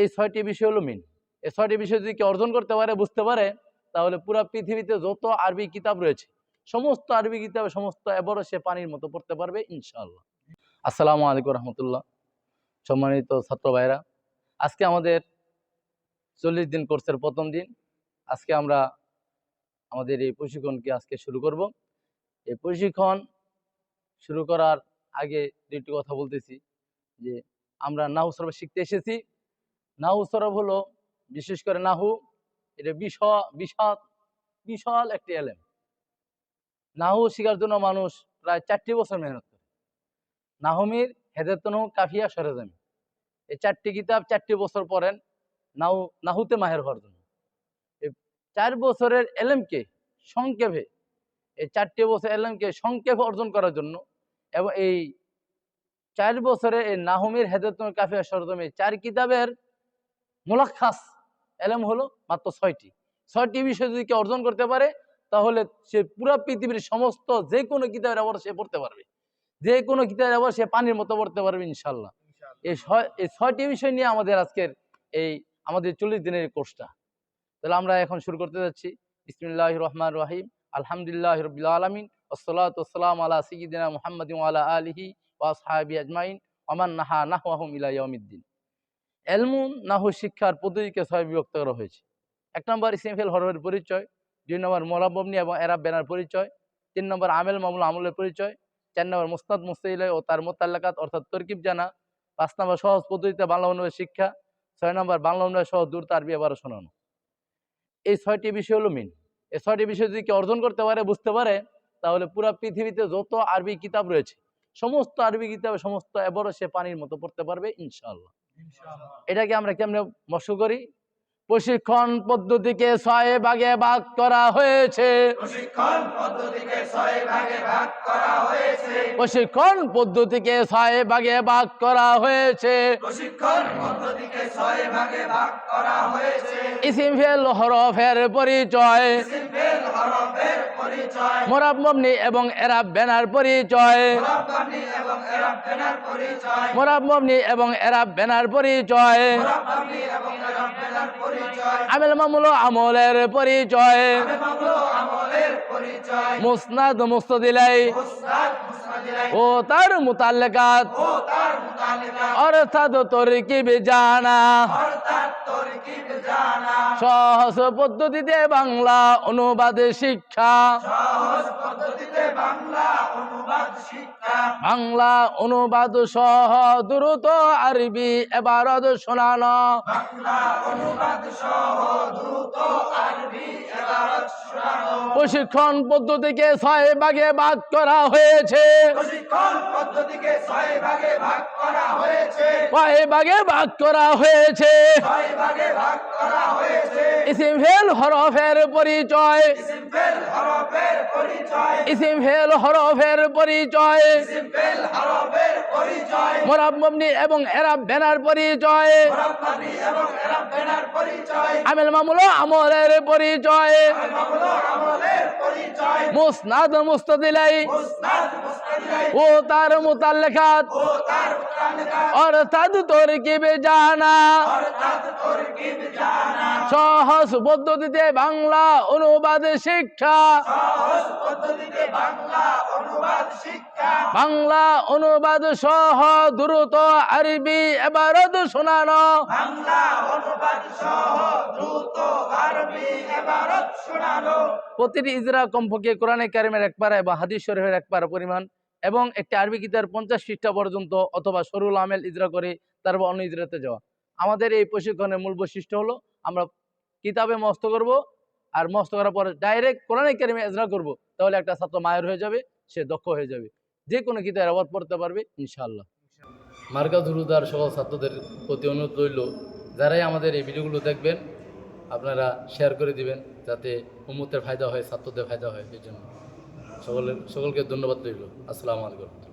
এই ছয়টি বিষয় হলো মেন এই ছয়টি বিষয় যদি কেউ অর্জন করতে পারে, বুঝতে পারে, তাহলে পুরো পৃথিবীতে যত আরবি কিতাব রয়েছে, সমস্ত আরবি কিতাবে সমস্ত এবারও সে পানির মতো পড়তে পারবে, ইনশাআল্লাহ। আসসালামু আলাইকুম রহমতুল্লাহ। সম্মানিত ছাত্র ভাইরা আজকে আমাদের চল্লিশ দিন কোর্সের প্রথম দিন। আজকে আমরা আমাদের এই প্রশিক্ষণকে আজকে শুরু করব। এই প্রশিক্ষণ শুরু করার আগে দুটি কথা বলতেছি, যে আমরা নাহু শিখতে এসেছি নাহু সরব হলো, বিশেষ করে নাহু, এটা বিশাল বিশাল বিশাল একটি এলেম। নাহু শেখার জন্য মানুষ প্রায় চারটি বছর মেহনত করে। নাহমির, হেদায়তনহু, কাফিয়া সরেজামি এই চারটি কিতাব চারটি বছর পড়েন নাহু, নাহুতে মাহের হওয়ার জন্য। এই চার বছরের এলেমকে সংক্ষেপে, এই চারটি বছর এলেমকে সংক্ষেপে অর্জন করার জন্য এবং এই চার বছরে এই নাহমির, হেদায়তনহু, কাফিয়া সরজমি চার কিতাবের মোলাক্ষাস এলেম হলো মাত্র ছয়টি। ছয়টি বিষয় যদি কেউ অর্জন করতে পারে তাহলে সে পুরো পৃথিবীর সমস্ত যে কোনো কিতাবের আবার সে পড়তে পারবে। যে কোনো কিতাবের আবার সে পানির মতো পড়তে পারবে ইনশাল্লাহ এই ছয় এই ছয়টি বিষয় নিয়ে আমাদের আজকের এই আমাদের চল্লিশ দিনের কোর্সটা। তাহলে আমরা এখন শুরু করতে যাচ্ছি। ইসমিল্লাহ রহমান রাহিম। আলহামদুলিল্লাহ রবিল আলমিন। ওসলাত ওসালাম আলা সিদ্দিনা মোহাম্মদ আলা আলিহি ওয়াসহাবি আজমাইন। ওমান নাহা নাহম ইলা ইয়াউমিদ্দিন। এলমুন নাহু শিক্ষার পদ্ধতিকে ছয় বিভক্ত করা হয়েছে। এক নম্বর ইসিমফেল হরফের পরিচয়, দুই নম্বর মোরাবনি এবং এরাব বেনার পরিচয়, তিন নম্বর আমেল মামুল আমলের পরিচয়, চার নম্বর মুস্তাদ মুস্তাইলাই ও তার মোতাল্লাকাত অর্থাৎ তরকিব জানা, পাঁচ নম্বর সহজ পদ্ধতিতে বাংলা অনুবাদ শিক্ষা, ছয় নম্বর বাংলা অনুবাদ সহ দূর আরবি আবারও শোনানো। এই ছয়টি বিষয় হলো মেন এই ছয়টি বিষয় যদি কেউ অর্জন করতে পারে, বুঝতে পারে, তাহলে পুরা পৃথিবীতে যত আরবি কিতাব রয়েছে, সমস্ত আরবি কিতাবে সমস্ত এবারও সে পানির মতো পড়তে পারবে, ইনশাআল্লাহ। এটাকে আমরা কেমনে মশ করি? প্রশিক্ষণ পদ্ধতিকে ছয় ভাগে ভাগ করা হয়েছে। প্রশিক্ষণ পদ্ধতিকে ছয় ভাগে ভাগ করা হয়েছে। প্রশিক্ষণ পদ্ধতিকে ছয় ভাগে ভাগ করা হয়েছে। প্রশিক্ষণ পদ্ধতিকে ছয় ভাগে ভাগ করা হয়েছে। ইসিম ফেল হরফের পরিচয়। মোরাব মমনি এবং এরা বেনার পরিচয়। মোরাব মবনি এবং এরাব বেনার পরিচয়। আমেল মামলো আমলের পরিচয়। মুসনাদ মুস্তদিলাই। ও তার মুতাল্লাকাত। অর্থাৎ তরকিব জানা সহজ পদ্ধতিতে বাংলা অনুবাদ শিক্ষা। বাংলা অনুবাদ সহ দ্রুত আরবি এবারত শোনানো। বাংলা অনুবাদ সহ দ্রুত আরবি প্রশিক্ষণ পদ্ধতিকে ছয় ভাগে ভাগ করা হয়েছে। প্রশিক্ষণ পদ্ধতিকে ছয় ভাগে ভাগ করা হয়েছে। কয় ভাগে ভাগ করা হয়েছে। ছয় ভাগে ভাগ করা হয়েছে। ইসিম ফেল হরফের পরিচয়। সিম্পল হরফের পরিচয়। ইসিম ফেল হরফের পরিচয়। সিম্পল হরফের পরিচয়। মোরাব মবনি এবং এরাব বেনার পরিচয়। মুরাব্বানি এবং পরিচয় আমেল মামুল আমলের পরিচয়। মুসনাদ মুস্তদিলাই। ও তার মুতালিকা অর্থাৎ তোর কি তরকিব সহজ পদ্ধতিতে বাংলা অনুবাদ শিক্ষা। বাংলা অনুবাদ শিক্ষা। বাংলা অনুবাদ সহ দ্রুত আরবি এবারত শোনানো। বাংলা অনুবাদ সহ দ্রুত আরবি এবারত শোনানো। প্রতিটি ইজরা কমপক্ষে কোরআনে কারিমের এক পারা এবং হাদিস শরীফের এক পারা পরিমাণ এবং একটি আরবি কিতার পঞ্চাশ পৃষ্ঠা পর্যন্ত অথবা সরুল আমেল ইজরা করে তারপর অন্য ইজরাতে যাওয়া। আমাদের এই প্রশিক্ষণের মূল বৈশিষ্ট্য হলো আমরা কিতাবে মস্ত করব আর মস্ত করার পরে ডাইরেক্ট কোরআনে কারিমে ইজরা করব। তাহলে একটা ছাত্র মায়ের হয়ে যাবে, সে দক্ষ হয়ে যাবে। যে কোনো কিতাবের আবাদ পড়তে পারবে, ইনশাআল্লাহ। মার্কা ধুরুদার সকল ছাত্রদের প্রতি অনুরোধ রইল, যারাই আমাদের এই ভিডিওগুলো দেখবেন, আপনারা শেয়ার করে দিবেন, যাতে উম্মতের ফায়দা হয়, ছাত্রদের ফায়দা হয় এই জন্য। সকলের, সকলকে ধন্যবাদ রইল। আসসালামু আলাইকুম।